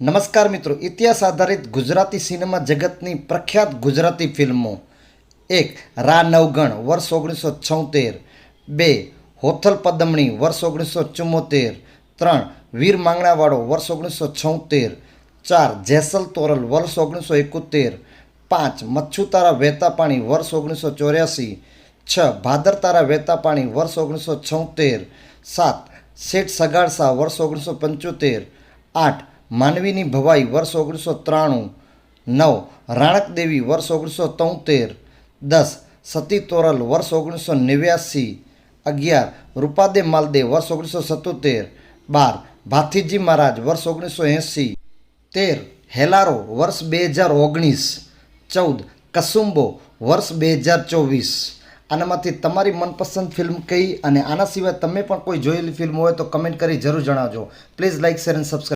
નમસ્કાર મિત્રો, ઇતિહાસ આધારિત ગુજરાતી સિનેમા જગતની પ્રખ્યાત ગુજરાતી ફિલ્મો. એક, રા નવગણ, વર્ષ ઓગણીસો છોતેર. બે, હોથલ પદમણી, વર્ષ ઓગણીસો ચુમ્મોતેર. ત્રણ, વીર માંગણાવાળો, વર્ષ ઓગણીસો છોતેર. ચાર, જેસલ તોરલ, વર્ષ ઓગણીસો એકોતેર. પાંચ મચ્છુ તારા વહેતા પાણી વર્ષ ઓગણીસો ચોર્યાસી. છ ભાદર તારા વહેતા પાણી વર્ષ ઓગણીસો છોતેર. સાત, શેઠ સગાડસા, વર્ષ ઓગણીસો પંચોતેર. આઠ માનવીની ભવાઈ વર્ષ ઓગણીસો ત્રાણું, નવ રાણક દેવી વર્ષ ઓગણીસો તોતેર, દસ સતી તોરલ વર્ષ ઓગણીસો નેવ્યાસી, અગિયાર, રૂપાદે માલદે વર્ષ ઓગણીસો સત્તોતેર, બાર, ભાથીજી મહારાજ વર્ષ ઓગણીસો એંસી તેર, હેલારો વર્ષ બે હજાર ઓગણીસ, ચૌદ, કસુંબો વર્ષ બે હજાર ચોવીસ. આનામાંથી તમારી મનપસંદ ફિલ્મ કઈ અને આના સિવાય તમે પણ કોઈ જોયેલી ફિલ્મ હોય તો કમેન્ટ કરી જરૂર જણાવજો. Please like share and subscribe